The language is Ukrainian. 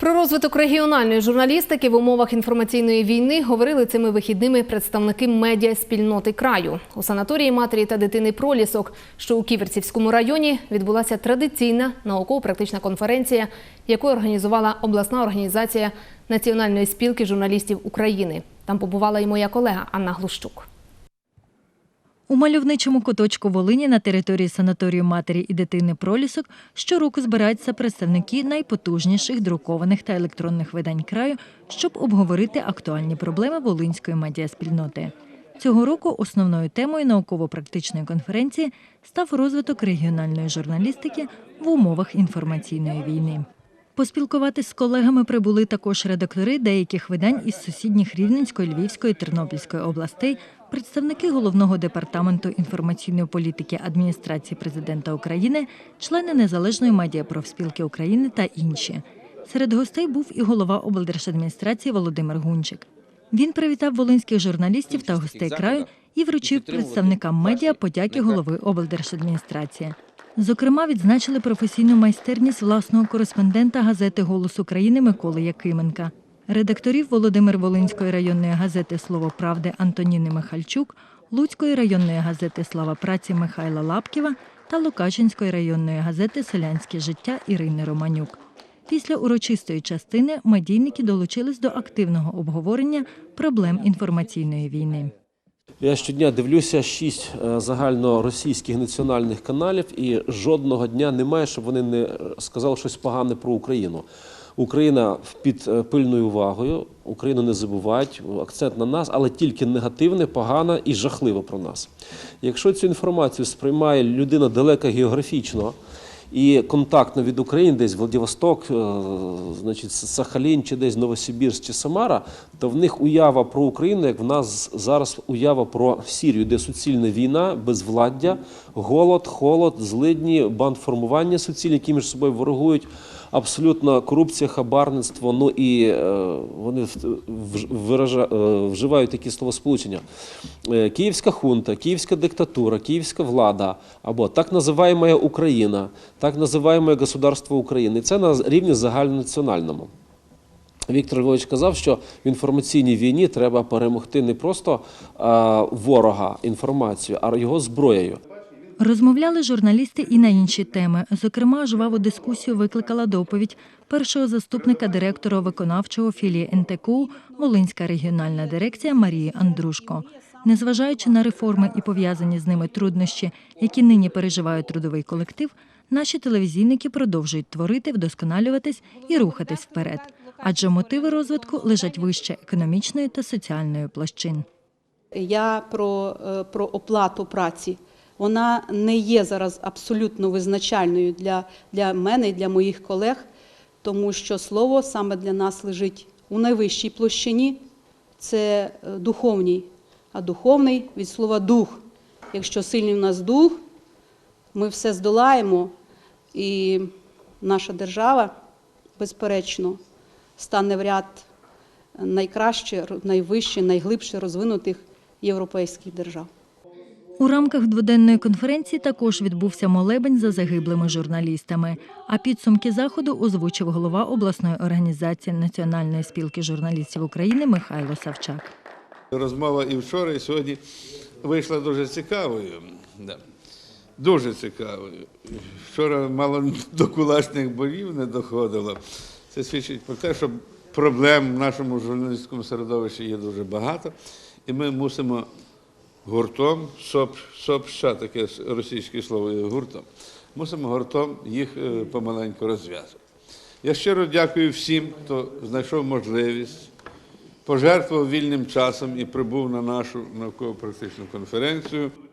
Про розвиток регіональної журналістики в умовах інформаційної війни говорили цими вихідними представники медіа спільноти краю. У санаторії матері та дитини Пролісок, що у Ківерцівському районі, відбулася традиційна науково-практична конференція, яку організувала обласна організація Національної спілки журналістів України. Там побувала і моя колега Анна Глущук. У мальовничому куточку Волині на території санаторію матері і дитини Пролісок щороку збираються представники найпотужніших друкованих та електронних видань краю, щоб обговорити актуальні проблеми волинської медіаспільноти. Цього року основною темою науково-практичної конференції став розвиток регіональної журналістики в умовах інформаційної війни. Поспілкуватись з колегами прибули також редактори деяких видань із сусідніх Рівненської, Львівської, Тернопільської областей, представники головного департаменту інформаційної політики адміністрації президента України, члени Незалежної медіапрофспілки України та інші. Серед гостей був і голова облдержадміністрації Володимир Гунчик. Він привітав волинських журналістів та гостей краю і вручив представникам медіа подяки голови облдержадміністрації. Зокрема, відзначили професійну майстерність власного кореспондента газети Голос України Миколи Якименка, редакторів Володимир Волинської районної газети Слово правди Антоніни Михальчук, Луцької районної газети Слава праці Михайла Лапківа та Лукачинської районної газети Селянське життя Ірини Романюк. Після урочистої частини медійники долучились до активного обговорення проблем інформаційної війни. Я щодня дивлюся шість е, загальноросійських національних каналів, і жодного дня немає, щоб вони не сказали щось погане про Україну. Україна під е, пильною увагою, Україну не забувають, акцент на нас, але тільки негативне, погане і жахливе про нас. Якщо цю інформацію сприймає людина далека географічно, і контактно від України, десь Владивосток, е, значить, Сахалін, чи десь Новосибірськ чи Самара, то в них уява про Україну, як в нас зараз уява про Сірію, де суцільна війна, безвладдя, голод, холод, злидні, бандформування суцільні, які між собою ворогують. Абсолютно корупція, хабарництво. Ну і е, вони виража, е, вживають такі словосполучення. Е, Київська хунта, київська диктатура, київська влада або так називаємо Україна, так називаємо государство України. Це на рівні загальнонаціональному. Віктор Львович казав, що в інформаційній війні треба перемогти не просто е, ворога інформацію, а його зброєю. Розмовляли журналісти і на інші теми. Зокрема, жваву дискусію викликала доповідь першого заступника директора виконавчого філії НТКУ Волинська регіональна дирекція Марії Андрушко. Незважаючи на реформи і пов'язані з ними труднощі, які нині переживає трудовий колектив, наші телевізійники продовжують творити, вдосконалюватись і рухатись вперед. Адже мотиви розвитку лежать вище економічної та соціальної площин. Я про, е, про оплату праці. Вона не є зараз абсолютно визначальною для, для мене і для моїх колег, тому що слово саме для нас лежить у найвищій площині це е, духовній, а духовний від слова дух. Якщо сильний в нас дух, ми все здолаємо, і наша держава, безперечно, стане в ряд найкраще, найвище, найглибше розвинутих європейських держав. У рамках дводенної конференції також відбувся молебень за загиблими журналістами. А підсумки заходу озвучив голова обласної організації Національної спілки журналістів України Михайло Савчак. Розмова і вчора, і сьогодні вийшла дуже цікавою. Дуже цікавою. Вчора мало до кулачних боїв не доходило. Це свідчить про те, що проблем в нашому журналістському середовищі є дуже багато, і ми мусимо гуртом, соп, сопша, таке російське слово гуртом, мусимо гуртом їх е, помаленьку розв'язати. Я щиро дякую всім, хто знайшов можливість пожертвував вільним часом і прибув на нашу науково-практичну конференцію.